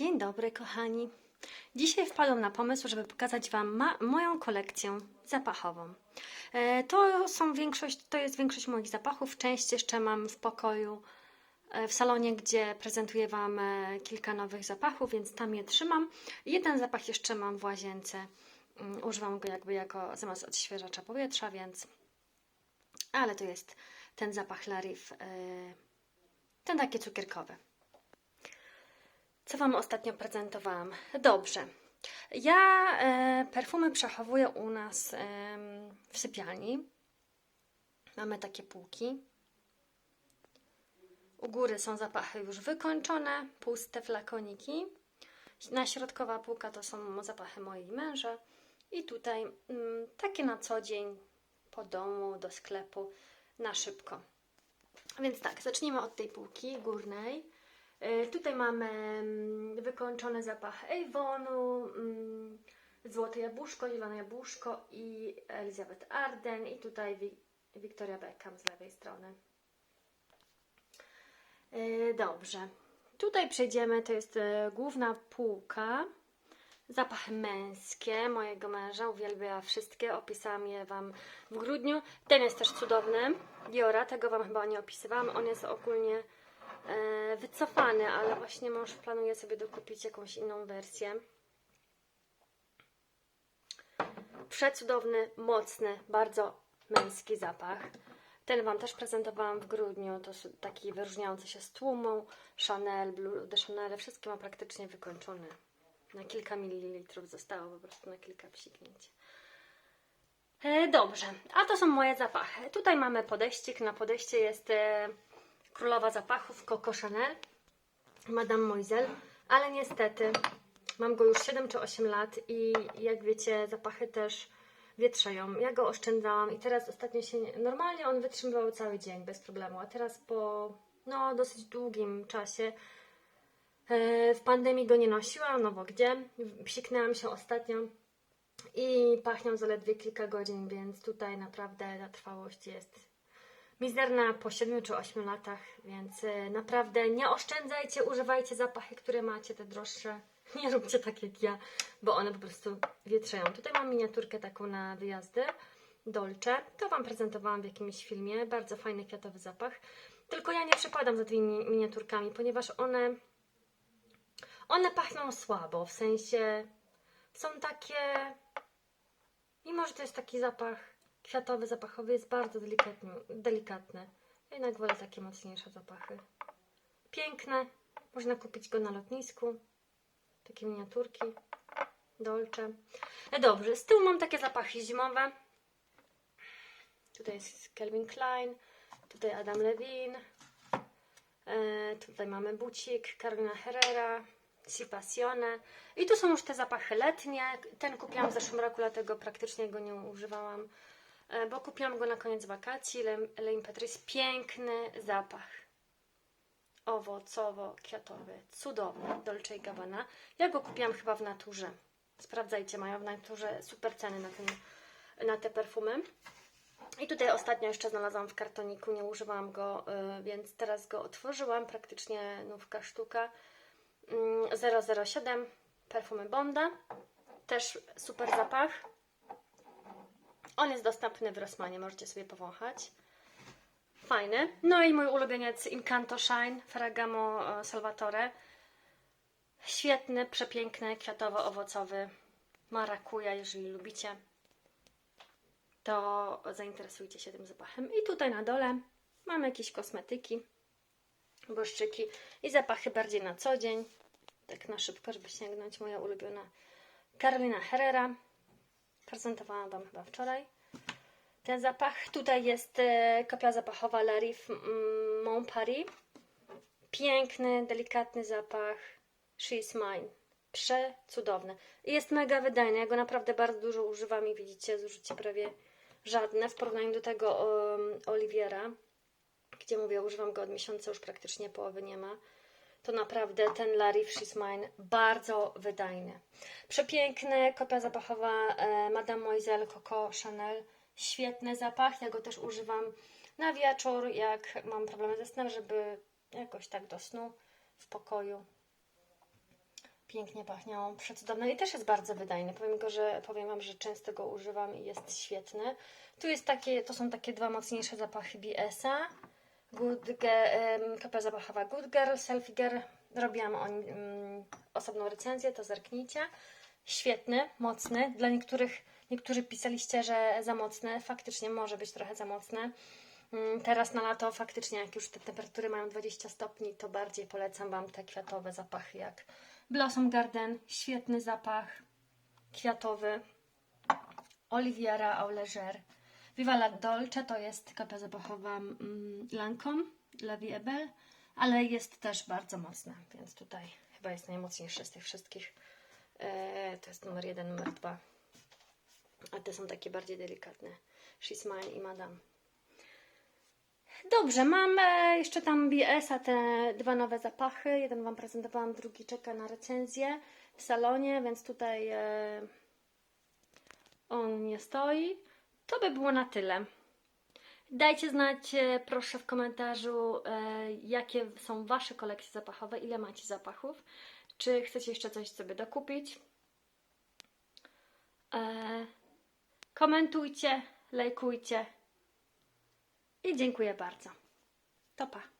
Dzień dobry, kochani. Dzisiaj wpadłam na pomysł, żeby pokazać Wam moją kolekcję zapachową. E, to są większość, to jest większość moich zapachów. Część jeszcze mam w pokoju, e, w salonie, gdzie prezentuję Wam e, kilka nowych zapachów, więc tam je trzymam. Jeden zapach jeszcze mam w łazience. Mm, Używam go jakby jako zamiast odświeżacza powietrza, więc. Ale to jest ten zapach Larif, e, ten taki cukierkowy. Co Wam ostatnio prezentowałam? Dobrze. Ja e, perfumy przechowuję u nas em, w sypialni. Mamy takie półki. U góry są zapachy już wykończone, puste flakoniki. Na środkowa półka to są zapachy mojej męża. I tutaj mm, takie na co dzień, po domu, do sklepu, na szybko. Więc tak, zacznijmy od tej półki górnej. Y, Tutaj mamy mm, wykończony zapach Avonu, mm, złote jabłuszko, zielone jabłuszko i Elizabeth Arden i tutaj Victoria Beckham z lewej strony. Y, Dobrze. Tutaj przejdziemy, to jest e, główna półka. Zapachy męskie mojego męża, uwielbia wszystkie, opisałam je Wam w grudniu. Ten jest też cudowny, Diora, tego Wam chyba nie opisywałam, on jest ogólnie e, wycofany, ale właśnie mąż planuje sobie dokupić jakąś inną wersję. Przecudowny, mocny, bardzo męski zapach. Ten Wam też prezentowałam w grudniu. To taki wyróżniający się z tłumą. Chanel, Blue de Chanel, wszystkie ma praktycznie wykończone. Na kilka mililitrów zostało po prostu na kilka psiknięć. E, dobrze, a to są moje zapachy. Tutaj mamy podejścik. Na podejście jest e, królowa zapachów Coco Chanel, Madame Moiselle, ale niestety mam go już 7 czy 8 lat i jak wiecie, zapachy też wietrzeją. Ja go oszczędzałam i teraz ostatnio się. Nie... Normalnie on wytrzymywał cały dzień bez problemu, a teraz po no, dosyć długim czasie e, w pandemii go nie nosiłam, no bo gdzie? Psiknęłam się ostatnio i pachniał zaledwie kilka godzin, więc tutaj naprawdę ta trwałość jest mizerna po 7 czy 8 latach, więc e, naprawdę nie oszczędzajcie, używajcie zapachy, które macie, te droższe. Nie róbcie tak jak ja, bo one po prostu wietrzeją. Tutaj mam miniaturkę taką na wyjazdy, Dolce. To Wam prezentowałam w jakimś filmie, bardzo fajny kwiatowy zapach. Tylko ja nie przepadam za tymi mi- miniaturkami, ponieważ one one pachną słabo, w sensie są takie Mimo, że to jest taki zapach kwiatowy, zapachowy, jest bardzo delikatny. delikatny. Jednak wolę takie mocniejsze zapachy. Piękne. Można kupić go na lotnisku. Takie miniaturki. Dolce. E, Dobrze, z tyłu mam takie zapachy zimowe. Tutaj jest Calvin Klein. Tutaj Adam Levine. E, tutaj mamy bucik, Carolina Herrera, Si Passione. I tu są już te zapachy letnie. Ten kupiłam w zeszłym roku, dlatego praktycznie go nie używałam, bo kupiłam go na koniec wakacji. Le, Impératrice. Piękny zapach. Owocowo-kwiatowy. Cudowny. Dolce Gabbana. Ja go kupiłam chyba w naturze. Sprawdzajcie, mają w naturze super ceny na, ten, na te perfumy. I tutaj ostatnio jeszcze znalazłam w kartoniku, nie używałam go, y, więc teraz go otworzyłam, praktycznie nówka sztuka. Mm, 007 perfumy Bonda, też super zapach. On jest dostępny w Rossmanie, możecie sobie powąchać. Fajny. No i mój ulubieniec Incanto Shine Ferragamo e, Salvatore. Świetny, przepiękny, kwiatowo-owocowy. Marakuja, jeżeli lubicie to zainteresujcie się tym zapachem. I tutaj na dole mamy jakieś kosmetyki, błyszczyki i zapachy bardziej na co dzień. Tak na szybko, żeby sięgnąć. Moja ulubiona Carolina Herrera. Prezentowałam Wam chyba wczoraj. Ten zapach. Tutaj jest e, kopia zapachowa Larif mm, Mon Paris. Piękny, delikatny zapach. She's mine. Przecudowny. Jest mega wydajny. Ja go naprawdę bardzo dużo używam i widzicie, zużycie prawie żadne w porównaniu do tego um, Oliwiera, gdzie mówię, używam go od miesiąca, już praktycznie połowy nie ma. To naprawdę ten Larry She's Mine bardzo wydajny. Przepiękny, kopia zapachowa e, Madame Moiselle Coco Chanel. Świetny zapach, ja go też używam na wieczór, jak mam problemy ze snem, żeby jakoś tak do snu w pokoju Pięknie pachnią, przecudowne i też jest bardzo wydajny. Powiem, go, że, powiem Wam, że często go używam i jest świetny. Tu jest takie, to są takie dwa mocniejsze zapachy BS-a. Good kopia zapachowa Good Girl, Selfie Girl. Robiłam o nim mm, osobną recenzję, to zerknijcie. Świetny, mocny. Dla niektórych, niektórzy pisaliście, że za mocny. Faktycznie może być trochę za mocny. Mm, Teraz na lato faktycznie, jak już te temperatury mają 20 stopni, to bardziej polecam Wam te kwiatowe zapachy jak Blossom Garden, świetny zapach kwiatowy. Oliviera Auleger. Viva la Dolce to jest kopia zapachowa mm, Lancome La Vie est Belle, ale jest też bardzo mocna, więc tutaj chyba jest najmocniejszy z tych wszystkich. E, to jest numer jeden, numer dwa. A te są takie bardziej delikatne. She's Mine i Madame. Dobrze, mam e, jeszcze tam BS-a te dwa nowe zapachy. Jeden Wam prezentowałam, drugi czeka na recenzję w salonie, więc tutaj e, on nie stoi. To by było na tyle. Dajcie znać, e, proszę, w komentarzu, jakie są Wasze kolekcje zapachowe, ile macie zapachów. Czy chcecie jeszcze coś sobie dokupić? E, komentujcie, lajkujcie. I dziękuję bardzo. To pa.